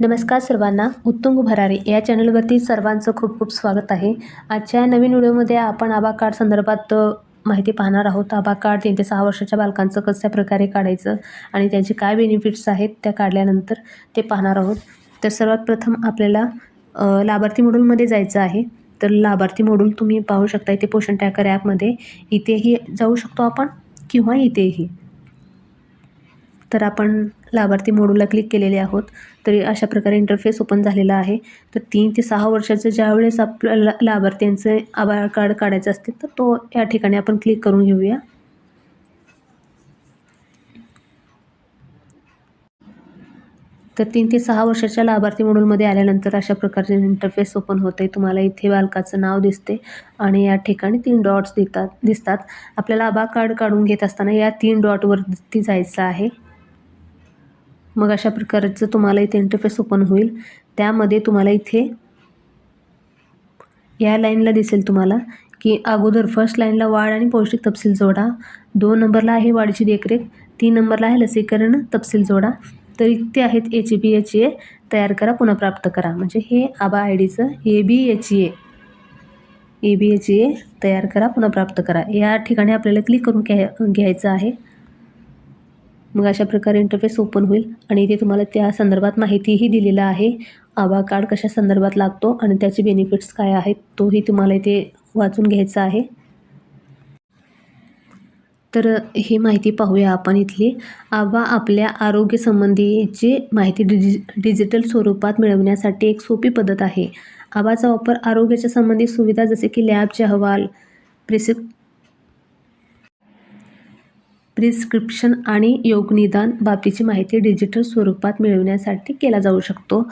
नमस्कार सर्वांना उत्तुंग भरारे या चॅनलवरती सर्वांचं खूप खूप स्वागत आहे. आजच्या नवीन व्हिडिओमध्ये आपण आभा कार्ड संदर्भात माहिती पाहणार आहोत. आभा कार्ड तीन ते सहा वर्षाच्या बालकांचं कशा प्रकारे काढायचं आणि त्याचे काय बेनिफिट्स आहेत त्या काढल्यानंतर ते पाहणार आहोत. तर सर्वात प्रथम आपल्याला लाभार्थी मॉड्यूलमध्ये जायचं आहे. तर लाभार्थी मॉड्यूल तुम्ही पाहू शकता इथे पोषण ट्रॅकर ॲपमध्ये इथेही जाऊ शकतो आपण किंवा इथेही. तर आपण लाभार्थी मोडूला क्लिक केलेले आहोत. तरी अशा प्रकारे इंटरफेस ओपन झालेला आहे. तर तीन ते सहा वर्षाचं ज्यावेळेस आपल्याला लाभार्थ्यांचे आभार कार्ड काढायचं असते तर तो या ठिकाणी आपण क्लिक करून घेऊया. तर तीन ते सहा वर्षाच्या लाभार्थी मॉड्यूलमध्ये आल्यानंतर अशा प्रकारचे इंटरफेस ओपन होते तुम्हाला इथे बालकाचं नाव दिसते आणि या ठिकाणी तीन डॉट्स देतात दिसतात. आपल्याला आभा कार्ड काढून घेत असताना या तीन डॉटवरती जायचं आहे. मग अशा प्रकारचं तुम्हाला इथे इंटरफेस ओपन होईल. त्यामध्ये तुम्हाला इथे या लाईनला दिसेल तुम्हाला की अगोदर फर्स्ट लाईनला वाढ आणि पौष्टिक तपशील जोडा. दोन नंबरला आहे वाढीची देखरेख. तीन नंबरला आहे लसीकरण तपशील जोडा. तर इथे आहेत एच बी एच ए तयार करा पुन्हा प्राप्त करा. म्हणजे हे आबा आय डीचं A B H A A B H A तयार करा पुन्हा प्राप्त करा. या ठिकाणी आपल्याला क्लिक करून घ्या घ्यायचं आहे. मग अशा प्रकारे इंटरफेस ओपन होईल. आणि इथे तुम्हाला त्या संदर्भात माहितीही दिलेलं आहे. आभा कार्ड कशा संदर्भात लागतो आणि त्याचे बेनिफिट्स काय आहेत तोही तुम्हाला इथे वाचून घ्यायचा आहे. तर ही माहिती पाहूया आपण इथली. आबा आपल्या आरोग्यसंबंधीची माहिती डिजि डिजिटल स्वरूपात मिळवण्यासाठी एक सोपी पद्धत आहे. आबाचा वापर आरोग्याच्या संबंधित सुविधा जसे की लॅबचे अहवाल प्रिसिप प्रिस्क्रिप्शन आणि योगनिदान बाबतीची माहिती डिजिटल स्वरूपात मिळवण्यासाठी केला जाऊ शकतो.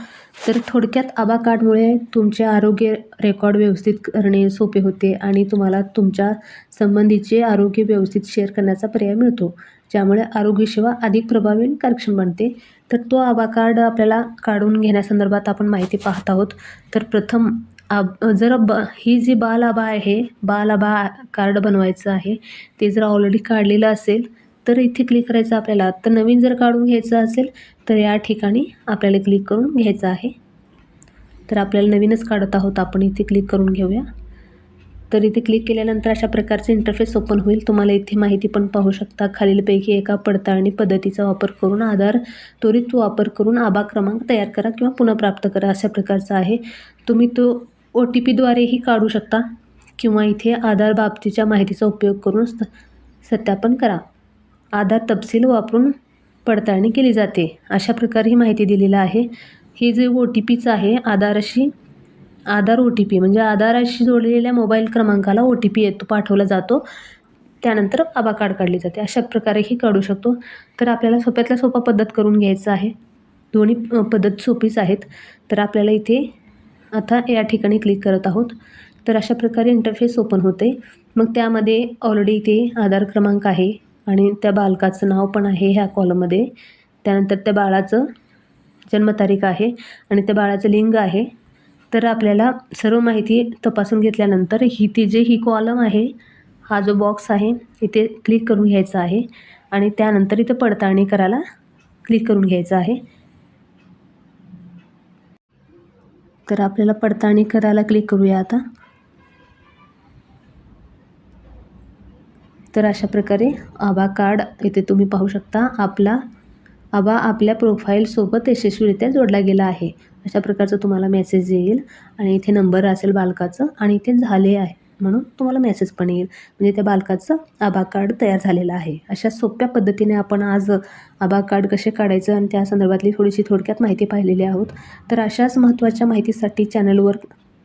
तर थोडक्यात आबा कार्डमुळे तुमचे आरोग्य रेकॉर्ड व्यवस्थित करणे सोपे होते आणि तुम्हाला तुमच्या संबंधीचे आरोग्य व्यवस्थित शेअर करण्याचा पर्याय मिळतो ज्यामुळे आरोग्यसेवा अधिक प्रभावी आणि कार्यक्षम बनते. तर तो आबा कार्ड आपल्याला काढून घेण्यासंदर्भात आपण माहिती पाहत आहोत. तर प्रथम आब जर ब ही जी बाल आभा आहे बाल आबा कार्ड बनवायचं आहे ते जर ऑलरेडी काढलेलं असेल तर इथे क्लिक करायचं आपल्याला. तर नवीन जर काढून घ्यायचं असेल तर या ठिकाणी आपल्याला क्लिक करून घ्यायचं आहे. तर आपल्याला नवीनच काढत आहोत आपण इथे क्लिक करून घेऊया. तर इथे क्लिक केल्यानंतर अशा प्रकारचे इंटरफेस ओपन होईल. तुम्हाला इथे माहिती पण पाहू शकता खालीलपैकी एका पडताळणी पद्धतीचा वापर करून आधार त्वरित वापर करून आबा क्रमांक तयार करा किंवा पुन्हा प्राप्त करा अशा प्रकारचा आहे. तुम्ही तो ओ टी पीद्वारेही काढू शकता किंवा इथे आधार बाबतीच्या माहितीचा उपयोग करून स सत्यापन करा. आधार तपशील वापरून पडताळणी केली जाते. अशा प्रकारे ही माहिती दिलेलं आहे. हे जे ओ टी पीचं आहे आधारशी आधार ओ टी पी म्हणजे आधाराशी जोडलेल्या मोबाईल क्रमांकाला ओ टी पी येतो पाठवला जातो. त्यानंतर आबा कार्ड काढली जाते. अशा प्रकारेही काढू शकतो. तर आपल्याला सोप्यातल्या सोपा पद्धत करून घ्यायचं आहे. दोन्ही पद्धत सोपीच आहेत. तर आपल्याला इथे आता या ठिकाणी क्लिक करत आहोत. तर अशा प्रकारे इंटरफेस ओपन होते. मग त्यामध्ये ऑलरेडी इथे आधार क्रमांक आहे आणि त्या बालकाचं नाव पण आहे ह्या कॉलममध्ये त्यानंतर त्या बाळाचं जन्मतारीख आहे आणि त्या बाळाचं लिंग आहे. तर आपल्याला सर्व माहिती तपासून घेतल्यानंतर ही ती जे ही कॉलम आहे हा जो बॉक्स आहे इथे क्लिक करून घ्यायचा आहे आणि त्यानंतर इथं पडताळणी करायला क्लिक करून घ्यायचं आहे. तर आपल्याला पडताळणी करायला क्लिक करूया आता. तर अशा प्रकारे आभा कार्ड इथे तुम्ही पाहू शकता आपला आबा आपल्या प्रोफाईलसोबत यशस्वीरित्या जोडला गेला आहे. अशा प्रकारचं तुम्हाला मेसेज येईल. आणि इथे नंबर असेल बालकाचं आणि इथे झाले आहे. म्हणून तुम्हाला मेसेज पण येईल. म्हणजे त्या बालकाचं आभा कार्ड तयार झालेलं आहे. अशा सोप्या पद्धतीने आपण आज आभा कार्ड कसे काढायचं आणि त्या संदर्भातली थोडीशी थोडक्यात माहिती पाहिलेली आहोत. तर अशाच महत्त्वाच्या माहितीसाठी चॅनलवर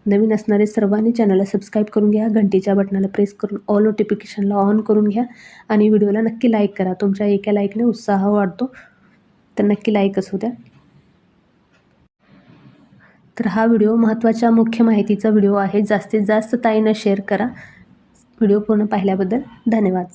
नवीन असणारे सर्वांनी चॅनलला सबस्क्राईब करून घ्या. घंटीच्या बटनाला प्रेस करून ऑल नोटिफिकेशनला ऑन करून घ्या. आणि व्हिडिओला नक्की लाईक करा. तुमच्या एका लाईकने उत्साह वाढतो. तर नक्की लाईकच होत्या तर हा व्हिडिओ महत्त्वाच्या मुख्य माहितीचा व्हिडिओ आहे. जास्तीत जास्त ताईनं शेअर करा. व्हिडिओ पूर्ण पाहिल्याबद्दल धन्यवाद.